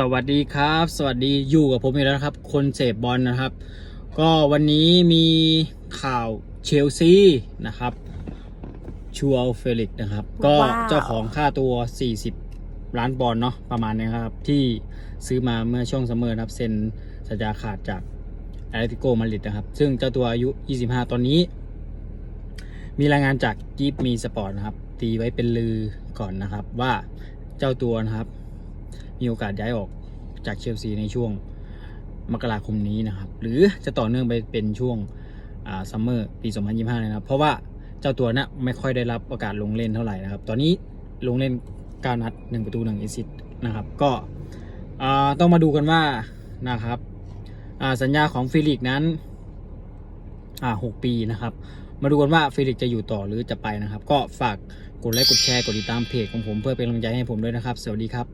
สวัสดีครับ สวัสดีอยู่กับผมอีกแล้วนะครับ คนเสพบอลนะครับ ก็วันนี้มีข่าวเชลซีนะครับชูอัลเฟลิกซ์นะครับ ก็ว้าวเจ้าของค่าตัว 40 ล้านปอนด์เนาะประมาณนี้ครับ ที่ซื้อมาเมื่อช่วงซัมเมอร์นะครับเซ็นสัญญาขาดจากแอตเลติโกมาดริดนะครับ ซึ่งเจ้าตัวอายุ 25 ตอนนี้ มีรายงานจากกีฟมีสปอร์ตนะครับ ตีไว้เป็นลือก่อนนะครับว่าเจ้าตัวนะครับ มีโอกาสย้ายออกจากเชลซีในช่วงมกราคมนี้นะครับ หรือจะต่อเนื่องไปเป็นช่วงซัมเมอร์ปี 2025 เลยนะครับ เพราะว่าเจ้าตัวน่ะไม่ค่อยได้รับโอกาสลงเล่นเท่าไหร่นะครับ ตอนนี้ลงเล่น 9 นัด 1 ประตู1อิสิตนะครับ ก็ต้องมาดูกันว่านะครับสัญญาของฟิลิกนั้นอ่า6ปีนะครับ มาดูกันว่าฟิลิกจะอยู่ต่อหรือจะไปนะครับ ก็ฝากกดไลค์กดแชร์กดติดตามเพจของผมเพื่อเป็นกำลังใจให้ผมด้วยนะครับ สวัสดีครับ